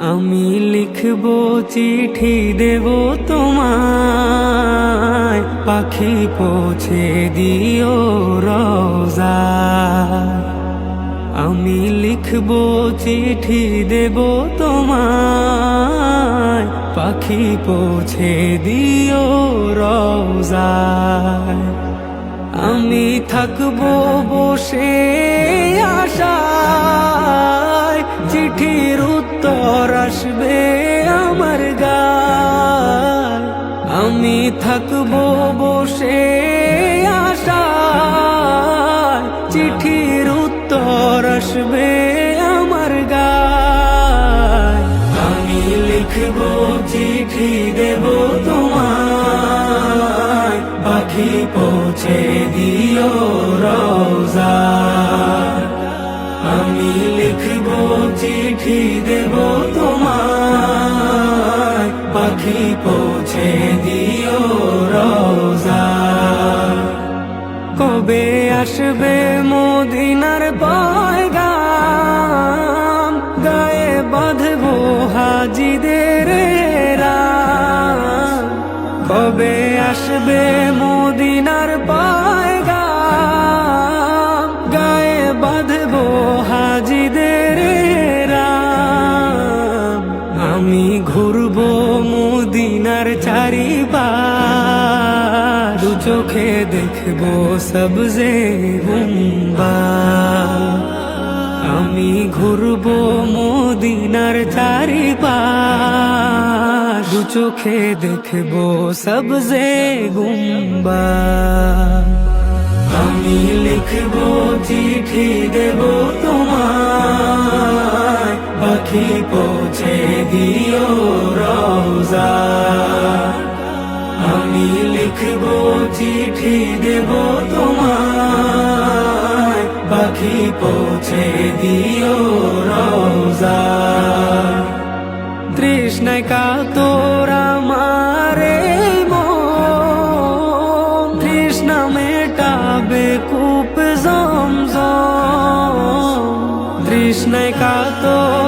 আমি লিখব চিঠি দেব তোমায়। পাখি পৌঁছে দিও রোজা। আমি লিখব চিঠি দেব তোমায়। পাখি পৌঁছে দিও রোজায় আমি থাকব বসে আশায়। চিঠির উত্তর আসবে আমার গাল। আমি থাকব বসে আশায়। চিঠির উত্তর আসবে আমার গাল আমি লিখব চিঠি, দেব তোমার পাখি পৌঁছে দিও আসবে মদিনার পয়গাম দেখব সবজে গুম্বা আমি ঘুরবো মদিনার চারিপাশ দু চোখে দেখব সবজে গুম্বা আমি লিখব চিঠি দেব তোমায় পাখি পৌঁছে দিও রোজা আমি লিখব, চিঠি দেব তোমায়। পাখি পৌঁছে দিও রোজা তৃষ্ণায় কাতর আমারে তৃষ্ণা মেটাবে কূপ জমজম। তৃষ্ণায় কাতর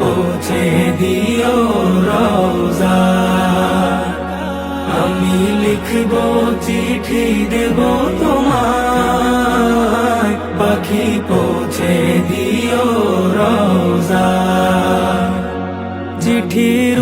পৌঁছে দিও রওজা। আমি লিখব চিঠি দেব তোমার পাখি পৌঁছে দিও রোজা চিঠির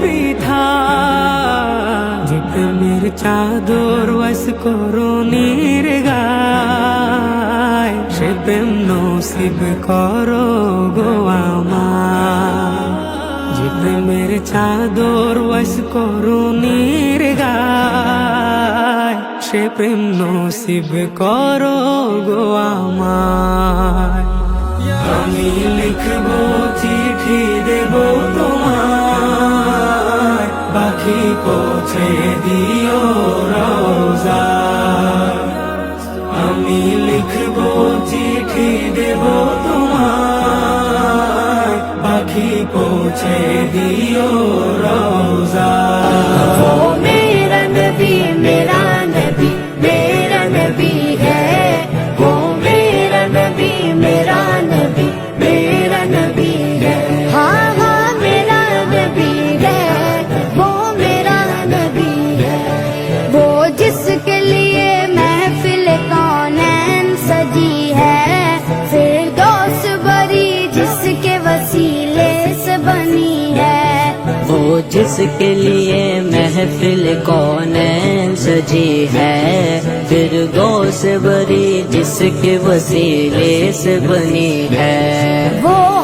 সবই যে প্রেমের চাদর ওয়াস করণীর গায় সে প্রেম নসিব করো গো আমার যে প্রেমের চাদর ওয়াস করণীর গায় সে প্রেম নসিব করো গো আমার আমি লিখব চিঠি দেব তোমায়। পাখি পৌঁছে দিও রোজা আমি লিখব চিঠি দেব তোমায়। পাখি পৌঁছে দিও রোজা جس کے لیے محفل کون سجی ہے؟ پھر گو سے بری جس کے وسیلے سے بنی ہے۔ وہ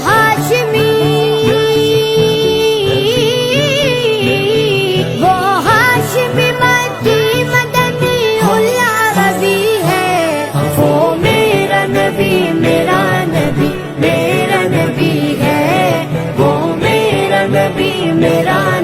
मेरा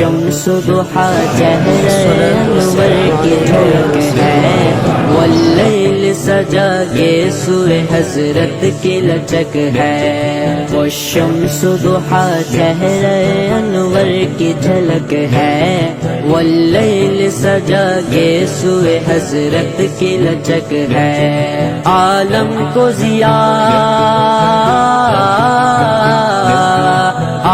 شمس دحا چہر انور کی جھلک ہے واللیل سجا کے سوئے حضرت کی لچک ہے۔ وہ شمس دحا چہر انور کی جھلک ہے۔ واللیل سجا کے سوئے حضرت کی لچک ہے۔ عالم کو زیادہ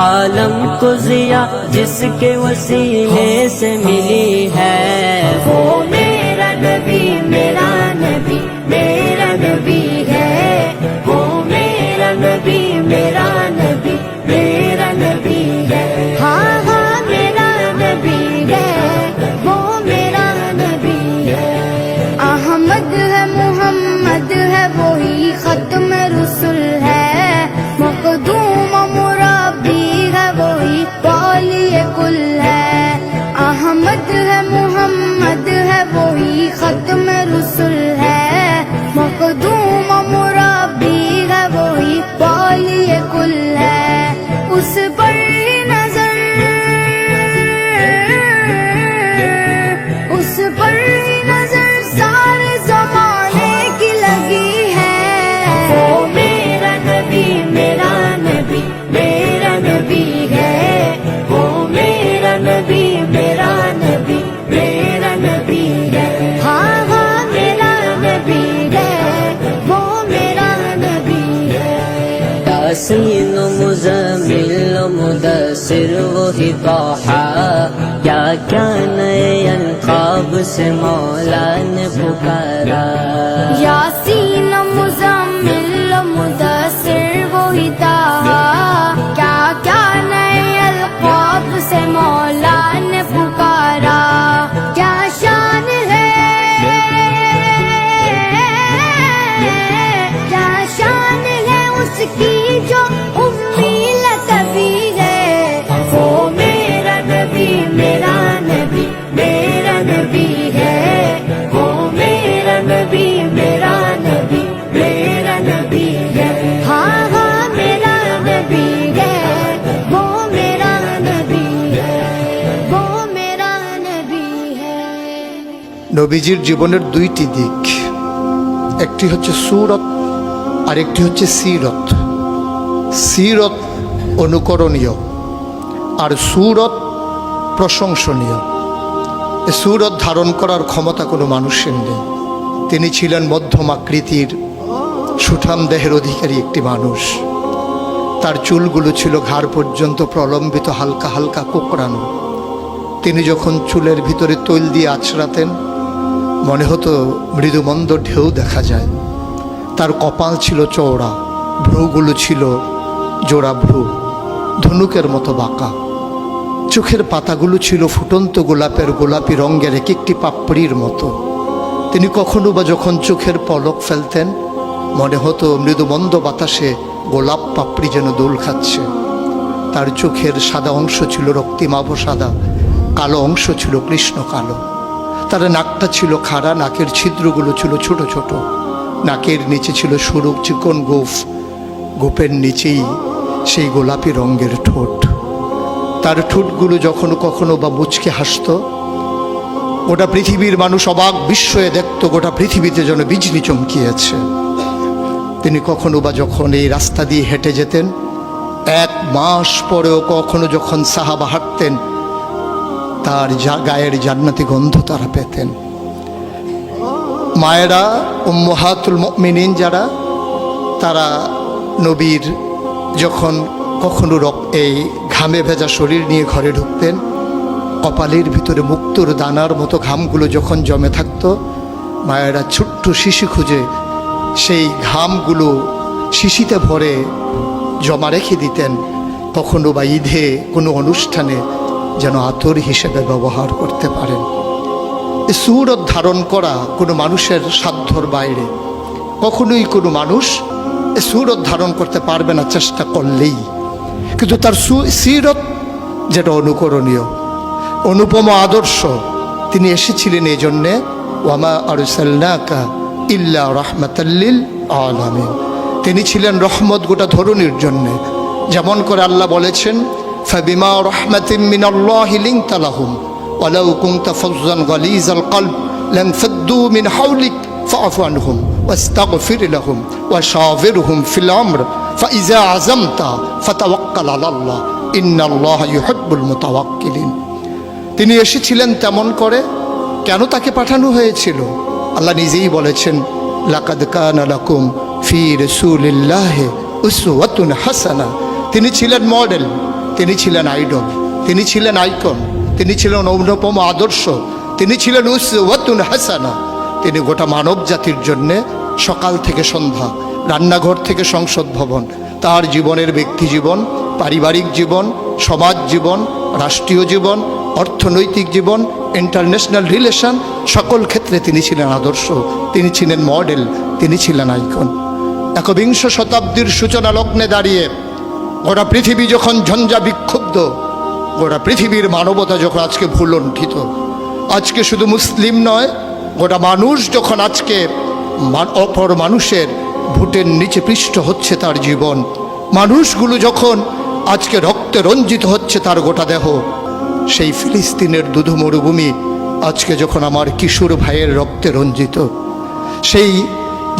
عالم کو ضیا جس کے وسیلے سے ملی ہے۔ وہ میرا نبی میرا نبی میرا نبی ہے۔ وہ میرا نبی میرا نبی مبصر وہی بوہا کیا کیا نئے القاب سے مولا نے پکارا۔ یاسین নবীজির জীবনের দুইটি দিক। একটি হচ্ছে সুরত আর একটি হচ্ছে সিরত। সিরত অনুকরণীয় আর সুরত প্রশংসনীয়। সুরত ধারণ করার ক্ষমতা কোনো মানুষের নেই। তিনি ছিলেন মধ্যম আকৃতির, সুঠাম দেহের অধিকারী একটি মানুষ। তার চুলগুলো ছিল ঘাড় পর্যন্ত প্রলম্বিত হালকা হালকা কোকড়ানো। তিনি যখন চুলের ভিতরে তৈল দিয়ে আছড়াতেন মনে হতো মৃদুমন্দ ঢেউ দেখা যায়। তার কপাল ছিল চওড়া, ভ্রুগুলো ছিল জোড়া ভ্রু ধনুকের মতো বাঁকা। চোখের পাতাগুলো ছিল ফুটন্ত গোলাপের গোলাপি রঙের এক একটি পাপড়ির মতো। তিনি কখনো বা যখন চোখের পলক ফেলতেন, মনে হতো মৃদুমন্দ বাতাসে গোলাপ পাপড়ি যেন দোল খাচ্ছে। তার চোখের সাদা অংশ ছিল রক্তিমাভ সাদা, কালো অংশ ছিল কৃষ্ণ কালো। তার নাকটা ছিল খাড়া, নাকের ছিদ্রগুলো ছিল ছোট ছোট। নাকের নিচে ছিল সরু চিকন গোফ। গোপের নিচেই সেই গোলাপি রঙের ঠোঁট। তার ঠোঁটগুলো যখন কখনো বা মুচকে হাসতো, গোটা পৃথিবীর মানুষ অবাক বিস্ময়ে দেখত গোটা পৃথিবীতে যেন বিজলি চমকিয়েছে তিনি কখনো বা যখন এই রাস্তা দিয়ে হেঁটে যেতেন, এক মাস পরেও কখনো যখন সাহাবা হাঁটতেন তার গায়ের জান্নাতি গন্ধ তারা পেতেন। মায়েরা, উম্মহাতুল মিনিন যারা, তারা নবীর যখন কখনো এই ঘামে ভেজা শরীর নিয়ে ঘরে ঢুকতেন, কপালের ভিতরে মুক্তোর দানার মতো ঘামগুলো যখন জমে থাকত, মায়েরা ছোট্ট শিশু খুঁজে সেই ঘামগুলো শিশিতে ভরে জমা রেখে দিতেন। কখনো বা ঈদে কোনো অনুষ্ঠানে যেন আতর হিসেবে ব্যবহার করতে পারেন। সুরত ধারণ করা কোনো মানুষের সাধ্যর বাইরে। কখনোই কোনো মানুষ সুরত ধারণ করতে পারবে না চেষ্টা করলেই। কিন্তু তার সু সিরত যেটা অনুকরণীয়, অনুপম আদর্শ, তিনি এসেছিলেন এই জন্যে, ওয়ামা আরুসাল্লাকা ইল্লা রহমাতাল্লিল আলামিন। তিনি ছিলেন রহমত গোটা ধরনের জন্যে। যেমন করে আল্লাহ বলেছেন ফাবিমা রহমাতিম মিনাল্লাহি লিংতা লাহুম ولو كنت فظا غليظ القلب لانفضوا من حولك فاعف عنهم واستغفر لهم وشاورهم في الامر فاذا عزمت فتوكل على الله ان الله يحب المتوكلين তিনি এসেছিলেন তেমন করে কেন তাকে পাঠানো হয়েছিল আল্লাহ নিজেই বলেছেন লাকাদ কানা লাকুম ফি রাসূলিল্লাহি উসওয়াতুন হাসানা তিনি ছিলেন মডেল তিনি ছিলেন আইডল তিনি ছিলেন আইকন তিনি ছিলেন অনুপম আদর্শ, তিনি ছিলেন উসওয়াতুন হাসানা। তিনি গোটা মানব জাতির জন্যে সকাল থেকে সন্ধ্যা, রান্নাঘর থেকে সংসদ ভবন, তার জীবনের ব্যক্তি জীবন, পারিবারিক জীবন, সমাজ জীবন, রাষ্ট্রীয় জীবন, অর্থনৈতিক জীবন ইন্টারন্যাশনাল রিলেশন সকল ক্ষেত্রে তিনি ছিলেন আদর্শ, তিনি ছিলেন মডেল তিনি ছিলেন আইকন একবিংশ শতাব্দীর সূচনা লগ্নে দাঁড়িয়ে গোটা পৃথিবী যখন ঝঞ্ঝা বিক্ষুব্ধ, গোটা পৃথিবীর মানবতা যখন আজকে ভুলণ্ঠিত, আজকে শুধু মুসলিম নয়, গোটা মানুষ যখন আজকে অপর মানুষের ভোটের নিচে পৃষ্ঠ হচ্ছে তার জীবন, মানুষগুলো যখন আজকে রক্তে রঞ্জিত হচ্ছে তার গোটা দেহ, সেই ফিলিস্তিনের দুধু মরুভূমি আজকে যখন আমার কিশোর ভাইয়ের রক্তে রঞ্জিত, সেই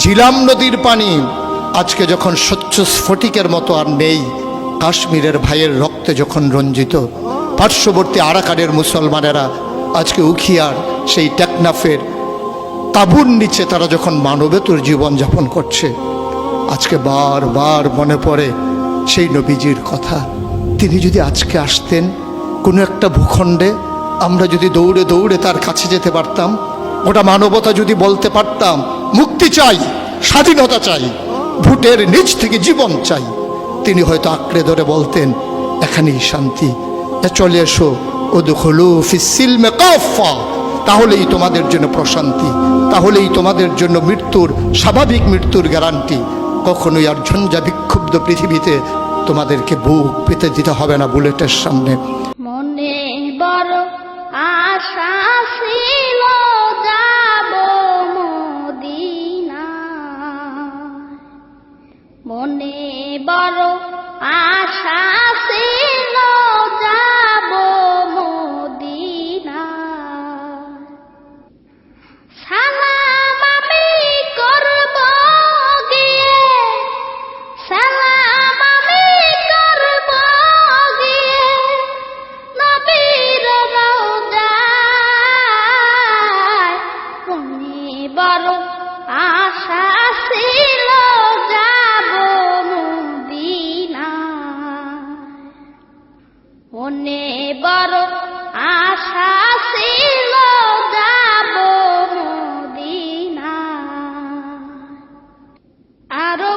ঝিলাম নদীর পানি আজকে যখন স্বচ্ছ স্ফটিকের মতো আর নেই কাশ্মীরের ভাইয়ের রক্তে যখন রঞ্জিত, পার্শ্ববর্তী আরাকানের মুসলমানেরা আজকে উখিয়ার সেই টেকনাফের তাবুর নিচে তারা যখন মানবেতর জীবন যাপন করছে, আজকে বারবার মনে পড়ে সেই নবীজির কথা। তিনি যদি আজকে আসতেন কোনো একটা ভূখণ্ডে, আমরা যদি দৌড়ে দৌড়ে তার কাছে যেতে পারতাম, ওটা মানবতা যদি বলতে পারতাম, মুক্তি চাই, স্বাধীনতা চাই ভোটের নিচ থেকে জীবন চাই। তিনি হয়তো আঁকড়ে ধরে বলতেন, এখানেই শান্তি। চলে এসো। ও দুখলু তাহলেই তোমাদের জন্য প্রশান্তি। তাহলেই তোমাদের জন্য মৃত্যুর, স্বাভাবিক মৃত্যুর গ্যারান্টি। কখনোই আর ঝঞ্ঝা বিক্ষুব্ধ পৃথিবীতে তোমাদেরকে বুক পেতে দিতে হবে না বুলেটের সামনে।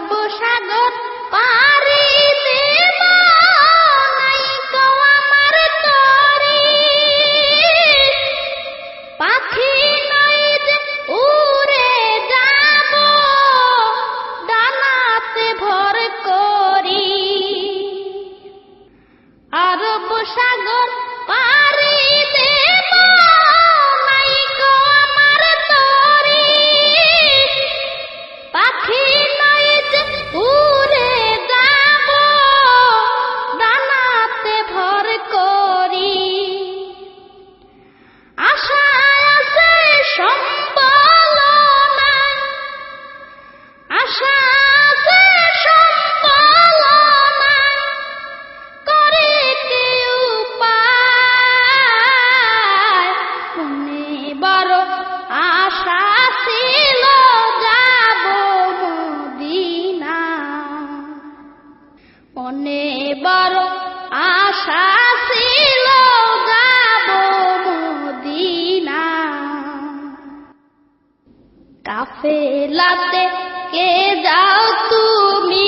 সর্বসাগর পা কাফেলাতে কে যাও তুমি?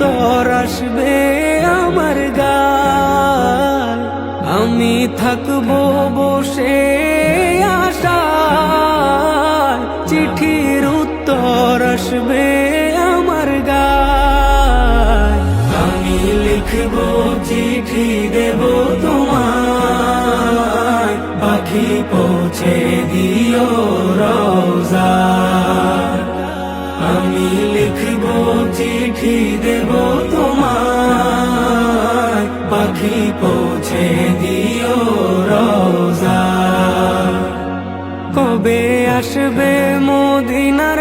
তোর আসবে আমার গাল। আমি থাকব বসে আশা চিঠির উত্তর আসবে আমার গাল। আমি লিখব চিঠি, দেব তোমার পাখি পৌঁছে দিও রোজা দিও রোজা। কবে আসবে মদিনার